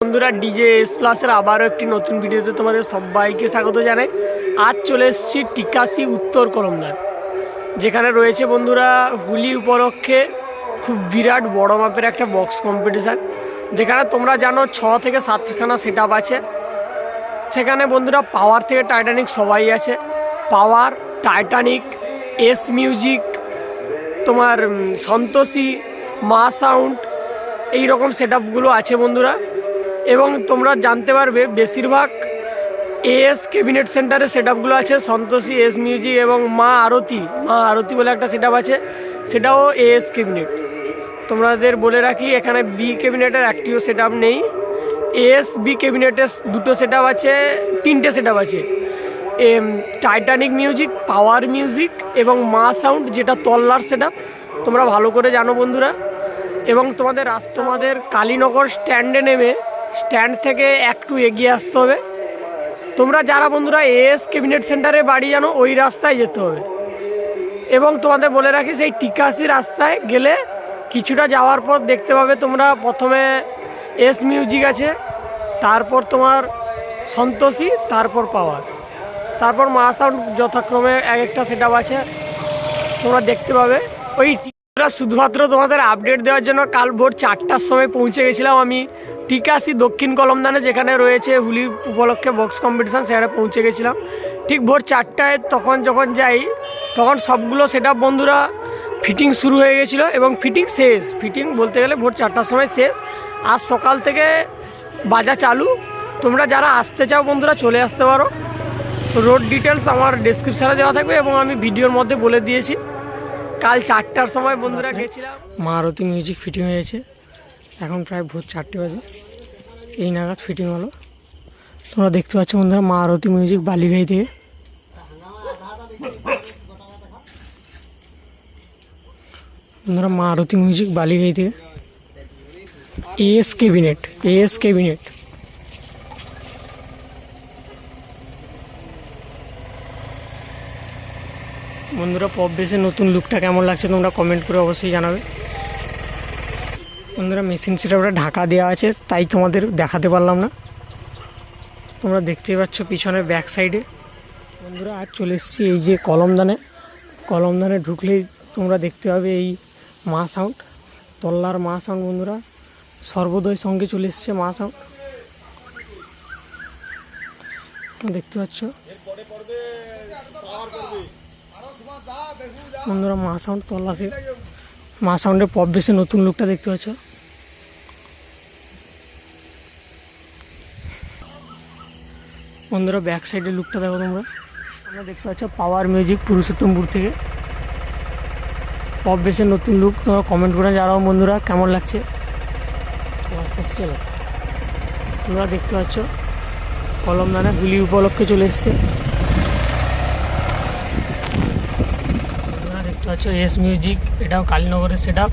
বন্ধুরা DJ S প্লাসের আবারও একটি নতুন ভিডিওতে তোমাদের সবাইকে স্বাগত জানাই। আজ চলে এসেছি টিকাসি উত্তর কলমদার যেখানে রয়েছে বন্ধুরা হুলি উপলক্ষে খুব বিরাট বড় মাপের একটা বক্স কম্পিটিশান যেখানে তোমরা জানো ছ থেকে সাতখানা সেট আছে। সেখানে বন্ধুরা পাওয়ার থেকে টাইটানিক সবাই আছে। পাওয়ার টাইটানিক এস মিউজিক তোমার সন্তোষী মা সাউন্ড এই রকম সেট আছে বন্ধুরা। এবং তোমরা জানতে পারবে বেশিরভাগ এএস ক্যাবিনেট সেন্টারে সেট আছে, সন্তোষী এস মিউজিক এবং মা আরতি। মা আরতি বলে একটা সেট আছে, সেটাও এএস ক্যাবিনেট তোমাদের বলে রাখি, এখানে বি ক্যাবিনেটের একটিও সেট নেই। এএস বি ক্যাবিনেটের দুটো সেট আছে, তিনটে সেট আছে। টাইটানিক মিউজিক পাওয়ার মিউজিক এবং মা সাউন্ড যেটা তল্লার সেট তোমরা ভালো করে জানো বন্ধুরা। এবং তোমাদের রাস তোমাদের কালীনগর স্ট্যান্ডে নেমে স্ট্যান্ড থেকে একটু এগিয়ে আসতে হবে। তোমরা যারা বন্ধুরা এএস ক্যাবিনেট সেন্টারে বাড়ি জানো, ওই রাস্তায় যেতে হবে। এবং তোমাদের বলে রাখি, সেই টিকাসি রাস্তায় গেলে কিছুটা যাওয়ার পর দেখতে পাবে। তোমরা প্রথমে এস মিউজিক আছে, তারপর তোমার সন্তোষী, তারপর পাওয়ার। তারপর মা সাউন্ড যথাক্রমে এক একটা সেট আছে, তোমরা দেখতে পাবে। ওই টিকারা শুধুমাত্র তোমাদের আপডেট দেওয়ার জন্য কাল ভোর চারটার সময় পৌঁছে গেছিলাম আমি। টিকাসি দক্ষিণ কলমদানে যেখানে রয়েছে হুলি উপলক্ষে বক্স কম্পিটিশান সেখানে পৌঁছে গেছিলাম। ঠিক ভোর চারটায় তখন যখন যাই, তখন সবগুলো সেট বন্ধুরা ফিটিং শুরু হয়ে গেছিল এবং ফিটিং শেষ। ফিটিং বলতে গেলে ভোর চারটার সময় শেষ। আজ সকাল থেকে বাজা চালু। তোমরা যারা আসতে চাও বন্ধুরা চলে আসতে পারো। রোড ডিটেলস আমার ডেসক্রিপশানে দেওয়া থাকবে এবং আমি ভিডিওর মধ্যে বলে দিয়েছি। কাল চারটার সময় বন্ধুরা গেছিলাম। মা আরতি মিউজিক ফিটিং হয়েছে। এখন প্রায় ভোর চারটে বাজে। এই নাগাদ ফিটিং হলো। তোমরা দেখতে পাচ্ছ বন্ধুরা মা আরতি মিউজিক বালিঘাই থেকে বন্ধুরা মা আরতি মিউজিক বালিঘাই থেকে এএস ক্যাবিনেট এএস ক্যাবিনেট বন্ধুরা, পপ বেসের নতুন লুকটা কেমন লাগছে তোমরা কমেন্ট করে অবশ্যই জানাবে। বন্ধুরা মেশিন সেটআপটা ঢাকা দেওয়া আছে, তাই তোমাদের দেখাতে পারলাম না। তোমরা দেখতেই পাচ্ছ পিছনের ব্যাক সাইডে বন্ধুরা আজ চলে এসেছি এই যে কলমদানে। কলমদানে ঢুকলেই তোমরা দেখতে পাবে এই মা সাউন্ড তল্লার মা সাউন্ড বন্ধুরা। সর্বোদয় সঙ্গে চলে এসছে মা সাউন্ড দেখতে পাচ্ছ? বন্ধুরা, মা সাউন্ড তল্লাতে মা সাউন্ডের পপ বেসে নতুন লুকটা দেখতে পাচ্ছ। বন্ধুরা ব্যাক সাইডের লুকটা দেখো তোমরা। তোমরা দেখতে পাচ্ছ পাওয়ার মিউজিক পুরুষোত্তমপুর থেকে। পপ বেসের নতুন লুক তোমরা কমেন্ট করে জানাও বন্ধুরা, কেমন লাগছে? আস্তে আস্তে তোমরা দেখতে পাচ্ছ, কলম দানা গুলি উপলক্ষে চলে এসছে তোমরা দেখতে পাচ্ছ মিউজিক এটাও কালীনগরের সেট আপ